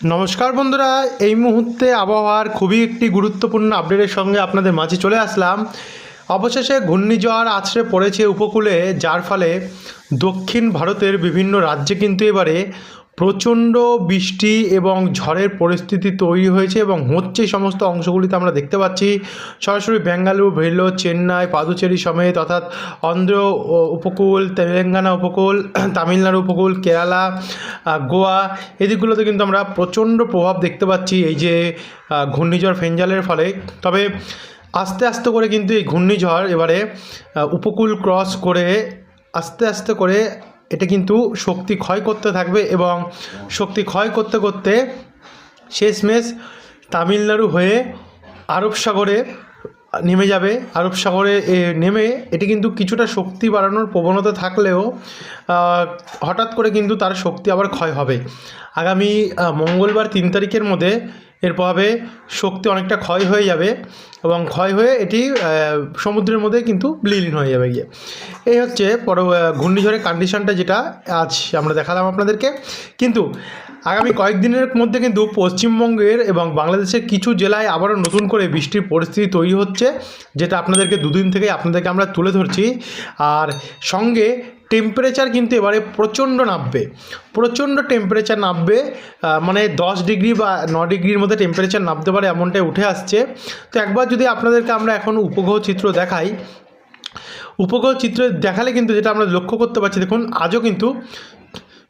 নমস্কার বন্ধুরা, এই মুহূর্তে আবহাওয়ার খুবই একটি গুরুত্বপূর্ণ আপডেটের সঙ্গে আপনাদের মাঝে চলে আসলাম। অবশেষে ঘূর্ণিঝড় আছড়ে পড়েছে উপকূলে, যার ফলে দক্ষিণ ভারতের বিভিন্ন রাজ্যে কিন্তু এবারে প্রচণ্ড বৃষ্টি এবং ঝড়ের পরিস্থিতি তৈরি হয়েছে এবং হচ্ছে সমস্ত অংশগুলিতে আমরা দেখতে পাচ্ছি, সরাসরি বেঙ্গালুরু ভেলোর চেন্নাই, পাদুচেরি সমেত অর্থাৎ অন্ধ্র উপকূল, তেলেঙ্গানা উপকূল, তামিলনাড়ু উপকূল, কেরালা গোয়া এদিকগুলোতে কিন্তু আমরা প্রচণ্ড প্রভাব দেখতে পাচ্ছি এই যে ঘূর্ণিঝড় ফেঞ্জালের ফলে। তবে আস্তে আস্তে করে কিন্তু এই ঘূর্ণিঝড় এবারে উপকূল ক্রস করে, আস্তে আস্তে করে এটা কিন্তু শক্তি ক্ষয় করতে থাকবে এবং শক্তি ক্ষয় করতে করতে শেষমেশ তামিলনাড়ু হয়ে আরব সাগরে নেমে যাবে। আরব সাগরে নেমে এটি কিন্তু কিছুটা শক্তি বাড়ানোর প্রবণতা থাকলেও হঠাৎ করে কিন্তু তার শক্তি আবার ক্ষয় হবে। আগামী মঙ্গলবার তিন তারিখের মধ্যে এর প্রভাবে শক্তি অনেকটা ক্ষয় হয়ে যাবে এবং ক্ষয় হয়ে এটি সমুদ্রের মধ্যে কিন্তু বিলীন হয়ে যাবে গিয়ে। এই হচ্ছে পর ঘূর্ণিঝড়ের কন্ডিশনটা যেটা আজ আমরা দেখালাম আপনাদেরকে। কিন্তু আগামী কয়েকদিনের মধ্যে কিন্তু পশ্চিমবঙ্গের এবং বাংলাদেশের কিছু জেলায় আবারও নতুন করে বৃষ্টির পরিস্থিতি তৈরি হচ্ছে, যেটা আপনাদেরকে দুদিন থেকে আপনাদেরকে আমরা তুলে ধরছি। আর সঙ্গে টেম্পারেচার কিন্তু এবারে প্রচণ্ড নামবে। প্রচণ্ড টেম্পারেচার নামবে মানে দশ ডিগ্রি বা ন ডিগ্রির মধ্যে টেম্পারেচার নামতে পারে এমনটাই উঠে আসছে। তো একবার যদি আপনাদেরকে আমরা এখন উপগ্রহ চিত্র দেখাই, উপগ্রহ চিত্র দেখালে কিন্তু যেটা আমরা লক্ষ্য করতে পারছি, দেখুন, আজও কিন্তু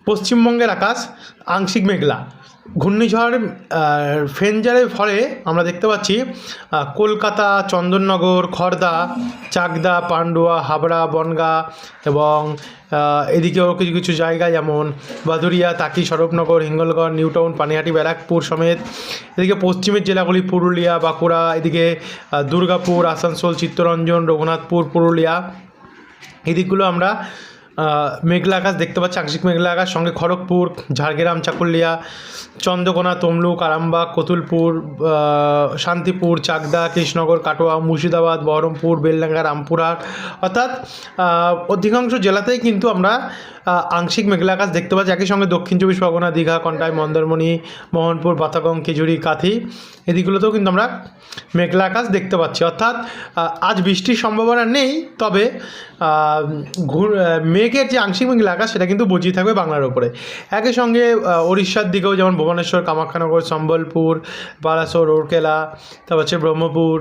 পশ্চিমবঙ্গের আকাশ আংশিক মেঘলা। ঘূর্ণিঝড় ফেঞ্জারের ফলে আমরা দেখতে পাচ্ছি কলকাতা, চন্দননগর খড়দা চাকদা, পান্ডুয়া, হাবড়া, বনগাঁ এবং এদিকেও কিছু কিছু জায়গা যেমন বাদুরিয়া তাকি সরবনগর হিঙ্গলগড়, নিউটাউন, পানিহাটি, ব্যারাকপুর সমেত এদিকে পশ্চিমের জেলাগুলি পুরুলিয়া, বাঁকুড়া, এদিকে দুর্গাপুর, আসানসোল, চিত্তরঞ্জন, রঘুনাথপুর, পুরুলিয়া। এই দিকগুলো আমরা মেঘলা আকাশ দেখতে পাচ্ছি আংশিক মেঘলা আকাশ সঙ্গে খড়গপুর ঝাড়গ্রাম চাকুলিয়া চন্দ্রকোনা তমলুক আরামবাগ কতুলপুর শান্তিপুর চাকদা কৃষ্ণনগর কাটোয়া মুর্শিদাবাদ বহরমপুর বেলডাঙ্গা রামপুরহাট। অর্থাৎ অধিকাংশ জেলাতেই কিন্তু আমরা আংশিক মেঘলা আকাশ দেখতে পাচ্ছি। একই সঙ্গে দক্ষিণ চব্বিশ পরগনা দীঘা কন্টাই মন্দারমণি মোহনপুর বাতাগং খেজুরি কাথি এদিকগুলোতেও কিন্তু আমরা মেঘলা আকাশ দেখতে পাচ্ছি। অর্থাৎ আজ বৃষ্টির সম্ভাবনা নেই তবে ঘুর- আহ, মেঘের যে আংশিক মেঘলা আকাশ, সেটা কিন্তু বুঝিয়ে থাকবে বাংলার ওপরে। একই সঙ্গে উড়িষ্যার দিকেও যেমন ভুবনেশ্বর, কামাখ্যানগর, সম্বলপুর বালাসোর রৌরকেলা, তারপর হচ্ছে ব্রহ্মপুর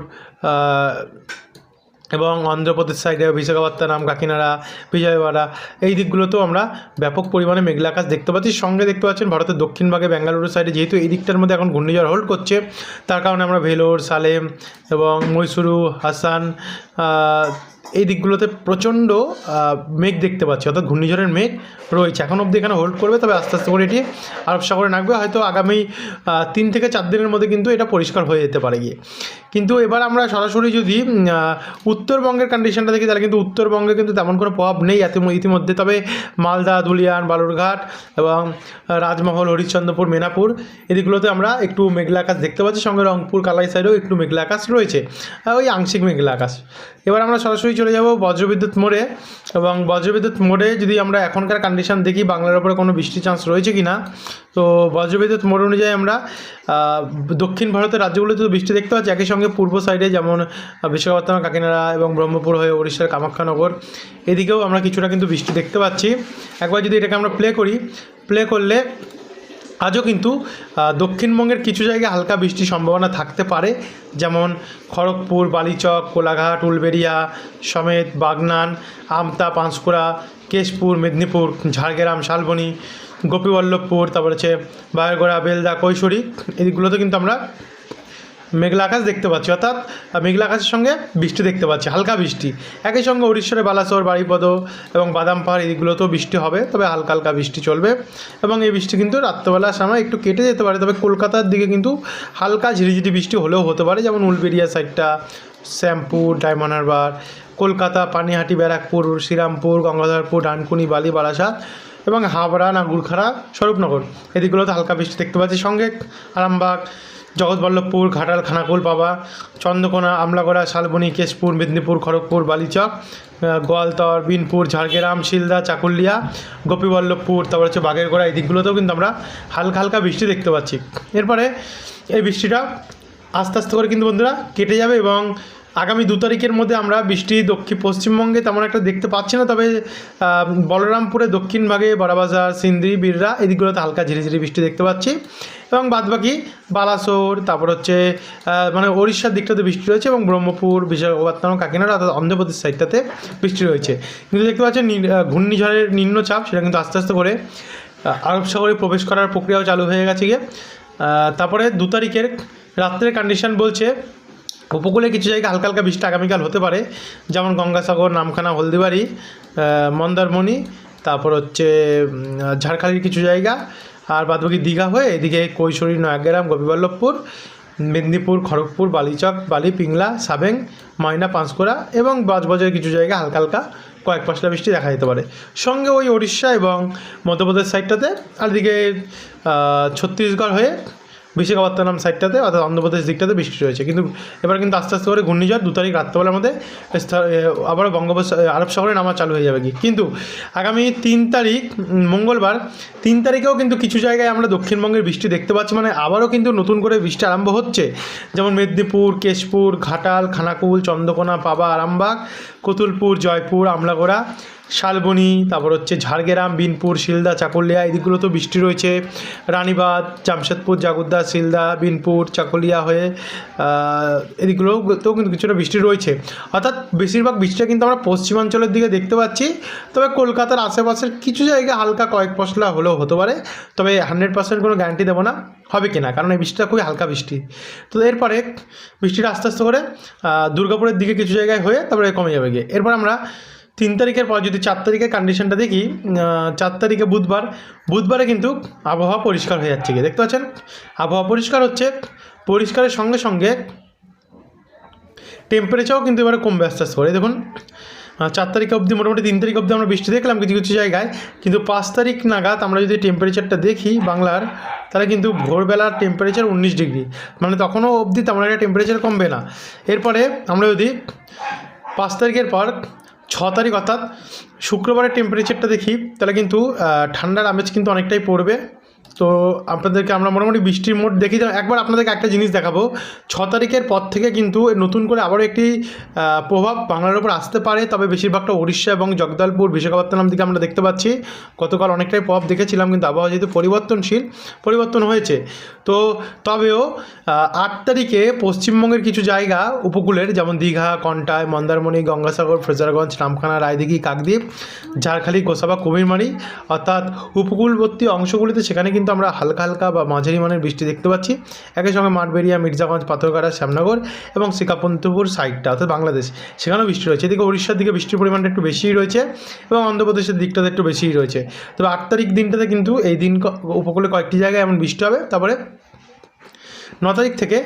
এবং অন্ধ্রপ্রদেশ সাইডে বিশাখাপত্তনম, কাকিনাড়া, বিজয়ওয়াড়া, এই দিকগুলোতেও আমরা ব্যাপক পরিমাণে মেঘলা আকাশ দেখতে পাচ্ছি। সঙ্গে দেখতে পাচ্ছেন ভারতের দক্ষিণ ভাগে বেঙ্গালুরু সাইডে যেহেতু এই দিকটার মধ্যে এখন ঘূর্ণিঝড় হোল্ড করছে, তার কারণে আমরা ভেলোর, সালেম এবং মৈসুরু, হাসান এই দিকগুলোতে প্রচণ্ড মেঘ দেখতে পাচ্ছি। অর্থাৎ ঘূর্ণিঝড়ের মেঘ রয়েছে। এখন অবধি এখানে হোল্ড করবে, তবে আস্তে আস্তে করে এটি আরব সাগরে নামবে। হয়তো আগামী তিন থেকে চার দিনের মধ্যে কিন্তু এটা পরিষ্কার হয়ে যেতে পারে গিয়ে। কিন্তু এবার আমরা সরাসরি যদি উত্তরবঙ্গের কন্ডিশনটা দেখি, তাহলে কিন্তু উত্তরবঙ্গে কিন্তু তেমন কোনো প্রভাব নেই এত ইতিমধ্যে। তবে মালদা, দুলিয়ান, বালুরঘাট এবং রাজমহল, হরিশ্চন্দ্রপুর, মেনাপুর এদিকগুলোতে আমরা একটু মেঘলা আকাশ দেখতে পাচ্ছি। সঙ্গে রংপুর, কালাই সাইডেও একটু মেঘলা আকাশ রয়েছে। ওই আংশিক মেঘলা আকাশ। এবার আমরা সরাসরি চলে যাব বজ্রবিদ্যুৎ মোড়ে এবং বজ্রবিদ্যুৎ মোড়ে যদি আমরা এখনকার কন্ডিশন দেখি বাংলার উপরে কোনো বৃষ্টির চান্স রয়েছে কি না তো বজ্রবিদ্যুৎ মোড় অনুযায়ী আমরা দক্ষিণ ভারতের রাজ্যগুলোতে তো বৃষ্টি দেখতে পাচ্ছি। একই সঙ্গে পূর্ব সাইডে যেমন বিশাখাপত্তনম, কাকিনাড়া এবং ব্রহ্মপুর হয়ে উড়িষ্যার কামাখ্যানগর, এদিকেও আমরা কিছুটা কিন্তু বৃষ্টি দেখতে পাচ্ছি। একবার যদি এটাকে আমরা প্লে করি প্লে করলে আজও কিন্তু দক্ষিণবঙ্গের কিছু জায়গায় হালকা বৃষ্টির সম্ভাবনা থাকতে পারে, যেমন খড়গপুর, বালিচক, কোলাঘাট, উলবেড়িয়া, সমেত, বাগনান, আমতা, পাঁশকুড়া, কেশপুর, মেদিনীপুর, ঝাড়গ্রাম, শালবনী, গোপীবল্লভপুর, তারপর হচ্ছে বায়রগড়া বেলদা, কৈশোরী, এদিকগুলোতে কিন্তু আমরা মেঘলা আকাশ দেখতে পাচ্ছি, অর্থাৎ মেঘলা আকাশের সঙ্গে বৃষ্টি দেখতে পাচ্ছি, হালকা বৃষ্টি। একই সঙ্গে উড়িষ্যার বালাসোর বাড়িপদ এবং বাদাম পাহাড় এদিকগুলোতেও বৃষ্টি হবে, তবে হালকা হালকা বৃষ্টি চলবে। এবং এই বৃষ্টি কিন্তু রাত্রেবেলার সময় একটু কেটে যেতে পারে, তবে কলকাতার দিকে কিন্তু হালকা ঝিরিঝিরি বৃষ্টি হলেও হতে পারে, যেমন উলবেরিয়া সাইডটা, শ্যামপুর, ডায়মন্ড হারবার, কলকাতা, পানিহাটি, ব্যারাকপুর, শ্রীরামপুর, গঙ্গাধরপুর, ডানকুনি, বালি বারাসাত এবং হাবড়া নাগুরখাড়া স্বরূপনগর। এদিকগুলোতে হালকা বৃষ্টি দেখতে পাচ্ছি, সঙ্গে আরামবাগ জগৎবল্লভপুর, ঘাটাল, খানাকুল পাবা, চন্দ্রকোনা, আমলাগড়া, শালবনী, কেশপুর, মেদিনীপুর, খড়গপুর, বালিচক গোয়ালতর, বিনপুর, ঝাড়গ্রাম, শিলদা, চাকুলিয়া, গোপীবল্লভপুর, তারপর হচ্ছে বাগেরগোড়া, এই দিকগুলোতেও কিন্তু আমরা হালকা হালকা বৃষ্টি দেখতে পাচ্ছি। এরপরে এই বৃষ্টিটা আস্তে আস্তে করে কিন্তু বন্ধুরা কেটে যাবে এবং আগামী দু তারিখের মধ্যে আমরা বৃষ্টি দক্ষিণ পশ্চিমবঙ্গে তেমন একটা দেখতে পাচ্ছি না, তবে বলরামপুরে দক্ষিণ ভাগে বড়াবাজার সিন্দি বিররা এদিকগুলোতে হালকা ঝিরিঝিরি বৃষ্টি দেখতে পাচ্ছি এবং বাদবাকি বালাসোর, তারপর হচ্ছে মানে ওড়িশার দিকটাতে বৃষ্টি রয়েছে এবং ব্রহ্মপুর, বিশাখাপত্তনম, কাকিনাড়া অর্থাৎ অন্ধ্রপ্রদেশ সাইডটাতে বৃষ্টি রয়েছে। কিন্তু দেখতে পাচ্ছেন ঘূর্ণিঝড়ের নিম্নচাপ, সেটা কিন্তু আস্তে আস্তে করে আরব সাগরে প্রবেশ করার প্রক্রিয়াও চালু হয়ে গেছে গিয়ে। তারপরে দু তারিখের রাত্রের কন্ডিশন বলছে উপকূলে কিছু জায়গায় হালকা হালকা বৃষ্টি আগামীকাল হতে পারে, যেমন গঙ্গাসাগর, নামখানা, হলদিবাড়ি মন্দারমণি, তারপর হচ্ছে ঝাড়খালির কিছু জায়গা, আর বাদবাকি দীঘা হয়ে এদিকে কৈশোরী, নয়াগ্রাম, গোপীবল্লভপুর, মেদিনীপুর, খড়গপুর, বালিচক, বালি, পিংলা, সাবেং, ময়না, পাঁশকুড়া এবং বাজবাজারের কিছু জায়গায় হালকা হালকা কয়েক পশলা বৃষ্টি দেখা যেতে পারে। সঙ্গে ওই উড়িষ্যা এবং মধ্যপ্রদেশ সাইডটাতে আর এদিকে ছত্তিশগড় হয়ে বিশাখাপত্তনম সাইডটাতে অর্থাৎ অন্ধ্রপ্রদেশ দিকটাতে বৃষ্টি রয়েছে কিন্তু এবার কিন্তু আস্তে আস্তে করে ঘূর্ণিঝড় দু তারিখ রাত্রেবেলার মধ্যে আবারও বঙ্গোপসাগর আরব সাগরে নামা চালু হয়ে যাবে কি। কিন্তু আগামী তিন তারিখ মঙ্গলবার, তিন তারিখেও কিন্তু কিছু জায়গায় আমরা দক্ষিণবঙ্গের বৃষ্টি দেখতে পাচ্ছি। মানে আবারও কিন্তু নতুন করে বৃষ্টি আরম্ভ হচ্ছে। যেমন মেদিনীপুর, কেশপুর, ঘাটাল, খানাকুল, চন্দ্রকোনা, পাবা, আরামবাগ, কতুলপুর, জয়পুর, আমলাগোড়া শালবনী তারপর হচ্ছে ঝাড়গ্রাম বিনপুর শিলদা চাকুলিয়া এই দিকগুলোতেও বৃষ্টি রয়েছে। রানীবাঁধ জামশেদপুর জাগুদ্দা শিলদা বিনপুর চাকুলিয়া হয়ে আহ, এদিকগুলোতেও কিন্তু কিছুটা বৃষ্টি রয়েছে। অর্থাৎ বেশিরভাগ বৃষ্টিটা কিন্তু আমরা পশ্চিমাঞ্চলের দিকে দেখতে পাচ্ছি। তবে কলকাতার আশেপাশের কিছু জায়গায় হালকা কয়েক পশলা হলেও হতে পারে। তবে হান্ড্রেড পার্সেন্ট কোনো গ্যারান্টি দেবো না। হবে কিনা? কারণ এই বৃষ্টিটা খুবই হালকা বৃষ্টি। তো এরপরে বৃষ্টিটা আস্তে আস্তে করে দুর্গাপুরের দিকে কিছু জায়গায় হয়ে তারপরে কমে যাবে গিয়ে। এরপর আমরা তিন তারিখের পর যদি চার তারিখের কন্ডিশনটা দেখি চার তারিখে বুধবার, বুধবারে কিন্তু আবহাওয়া পরিষ্কার হয়ে যাচ্ছে দেখতে পাচ্ছেন? আবহাওয়া পরিষ্কার হচ্ছে, পরিষ্কারের সঙ্গে সঙ্গে টেম্পারেচারও কিন্তু এবারে কমবে আস্তে আস্তে করে। দেখুন চার তারিখ অবধি, মোটামুটি তিন তারিখ অবধি আমরা বৃষ্টি দেখলাম কিছু কিছু জায়গায়, কিন্তু পাঁচ তারিখ নাগাদ আমরা যদি টেম্পারেচারটা দেখি বাংলার, তাহলে কিন্তু ভোরবেলার টেম্পারেচার উনিশ ডিগ্রি। মানে তখনও অবধি তেমন একটা টেম্পারেচার কমবে না। এরপরে আমরা যদি পাঁচ তারিখের পর ছ তারিখ অর্থাৎ শুক্রবারের টেম্পারেচারটা দেখি তাহলে কিন্তু ঠান্ডার আমেজ কিন্তু অনেকটাই পড়বে। তো আপনাদেরকে আমরা মোটামুটি বৃষ্টির মোট দেখি একবার আপনাদেরকে একটা জিনিস দেখাবো। ছ তারিখের পর থেকে কিন্তু নতুন করে আবারও একটি প্রভাব বাংলার উপর আসতে পারে। তবে বেশিরভাগটা উড়িষ্যা এবং জগদলপুর, বিশাখাপত্তনম দিকে আমরা দেখতে পাচ্ছি। গতকাল অনেকটাই প্রভাব দেখেছিলাম, কিন্তু আবহাওয়া যেহেতু পরিবর্তনশীল, পরিবর্তন হয়েছে। তো তবেও আট তারিখে পশ্চিমবঙ্গের কিছু জায়গা উপকূলের, যেমন দীঘা কন্টায় মন্দারমণি, গঙ্গাসাগর, ফ্রেজারগঞ্জ, রামখানা, রায়দিঘি, কাকদ্বীপ, ঝাড়খালি গোসাবা কুমিরমারি, অর্থাৎ উপকূলবর্তী অংশগুলিতে সেখানে কিন্তু আমরা হালকা হালকা বা মাঝারি মানের বৃষ্টি দেখতে পাচ্ছি। একই সঙ্গে মাঠবেরিয়া, মির্জাগঞ্জ পাথরঘাটা শ্যামনগর এবং শিকাপন্তপুর সাইডটা অর্থাৎ বাংলাদেশ, সেখানেও বৃষ্টি রয়েছে। এদিকে উড়িষ্যার দিকে বৃষ্টির পরিমাণটা একটু বেশিই রয়েছে এবং অন্ধ্রপ্রদেশের দিকটাতে একটু বেশিই রয়েছে। তবে আট তারিখ দিনটাতে কিন্তু এই দিন উপকূলে কয়েকটি জায়গায় এমন বৃষ্টি হবে। তারপরে ন তারিখ থেকে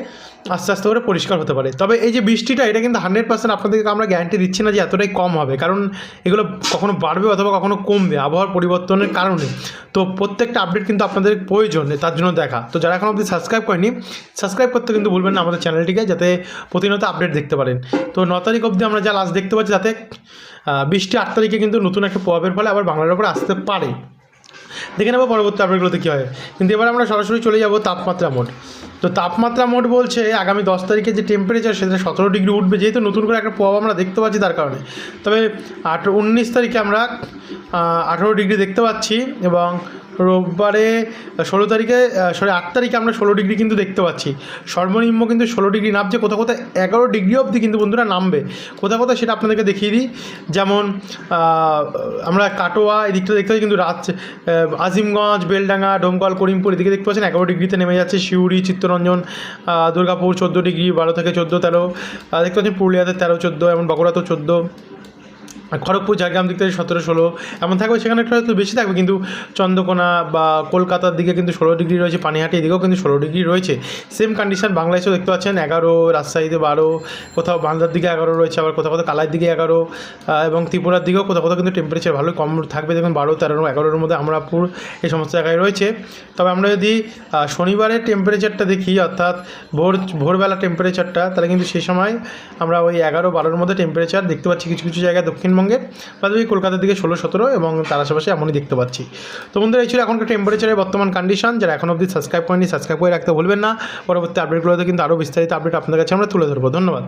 আস্তে আস্তে করে পরিষ্কার হতে পারে। তবে এই যে বৃষ্টিটা, এটা কিন্তু হান্ড্রেড পার্সেন্ট আপনাদেরকে আমরা গ্যারান্টি দিচ্ছি না যে এতটাই কম হবে। কারণ এগুলো কখনো বাড়বে অথবা কখনো কমবে, আবহাওয়ার পরিবর্তনের কারণে। তো প্রত্যেকটা আপডেট কিন্তু আপনাদের প্রয়োজন তার জন্য দেখা। তো যারা এখন অবধি সাবস্ক্রাইব করেনি সাবস্ক্রাইব করতে কিন্তু ভুলবেন না আমাদের চ্যানেলটিকে যাতে প্রতিনিয়ত আপডেট দেখতে পারেন। তো ন তারিখ অবধি আমরা যা লাস্ট দেখতে পাচ্ছি, তাতে বৃষ্টি আট তারিখে কিন্তু নতুন একটা প্রভাবের ফলে আবার বাংলার উপর আসতে পারে। দেখে নেব পরবর্তী আপডেটগুলোতে কী হয়। কিন্তু এবার আমরা সরাসরি চলে যাব তাপমাত্রা মোড। তো তাপমাত্রা মোট বলছে আগামী দশ তারিখে যে টেম্পারেচার সেটা সতেরো ডিগ্রি উঠবে। যেহেতু নতুন করে একটা প্রভাব আমরা দেখতে পাচ্ছি তার কারণে। তবে আঠেরো উনিশ তারিখে আমরা আঠেরো ডিগ্রি দেখতে পাচ্ছি এবং রোববারে ষোলো তারিখে সরি আট তারিখে আমরা ষোলো ডিগ্রি কিন্তু দেখতে পাচ্ছি। সর্বনিম্ন কিন্তু ষোলো ডিগ্রি নামছে, কোথাও কোথাও এগারো ডিগ্রি অবধি কিন্তু বন্ধুরা নামবে। কোথাও কোথাও সেটা আপনাদেরকে দেখিয়ে দিই। যেমন আমরা কাটোয়া, এই দিকটা দেখতে পাচ্ছি কিন্তু রাত আজিমগঞ্জ, বেলডাঙ্গা, ডোমকল, করিমপুর, এদিকে দেখতে পাচ্ছেন এগারো ডিগ্রিতে নেমে যাচ্ছে শিউড়ি চিত্তরঞ্জন দুর্গাপুর, চোদ্দ ডিগ্রি, বারো থেকে চোদ্দ তেরো দেখতে পাচ্ছেন পুরুলিয়াতে তেরো, চোদ্দ, এমন বাঁকুড়াতেও চোদ্দ। খড়গপুর, ঝাড়গ্রাম দিক থেকে সতেরো, ষোলো, এমন থাকবে সেখানে একটু হয়তো বেশি থাকবে, কিন্তু চন্দ্রকোনা বা কলকাতার দিকে কিন্তু ষোলো ডিগ্রি রয়েছে, পানিহাটি এদিকেও কিন্তু ষোলো ডিগ্রি রয়েছে। সেম কন্ডিশন বাংলাদেশেও দেখতে পাচ্ছেন, এগারো, রাজশাহীতে বারো, কোথাও বাংলার দিকে এগারো রয়েছে, আবার কোথাও কোথাও কালার দিকে এগারো এবং ত্রিপুরার দিকেও কোথাও কোথাও কিন্তু টেম্পারেচার ভালোই কম থাকবে। দেখুন, বারো, তেরো, এগারোর মধ্যে আমরাপুর এই সমস্ত জায়গায় রয়েছে। তবে আমরা যদি শনিবারের টেম্পারেচারটা দেখি, অর্থাৎ ভোর ভোরবেলা টেম্পারেচারটা তাহলে কিন্তু সেই সময় আমরা ওই এগারো, বারোর মধ্যে টেম্পারেচার দেখতে পাচ্ছি কিছু কিছু জায়গায় দক্ষিণবঙ্গে পাশাপাশি কলকাতার দিকে ষোলো, সতেরো এবং তার আশেপাশে এমনই দেখতে পাচ্ছি। তো বন্ধুরা, এই ছিল এখনকার টেম্পারেচারের বর্তমান কন্ডিশন যারা এখন অবধি সাবস্ক্রাইব করেনি সাবস্ক্রাইব করে রাখতে ভুলবেন না। পরবর্তী আপডেটগুলোতে কিন্তু আরও বিস্তারিত আপডেট আপনাদের কাছে আমরা তুলে ধরবো। ধন্যবাদ।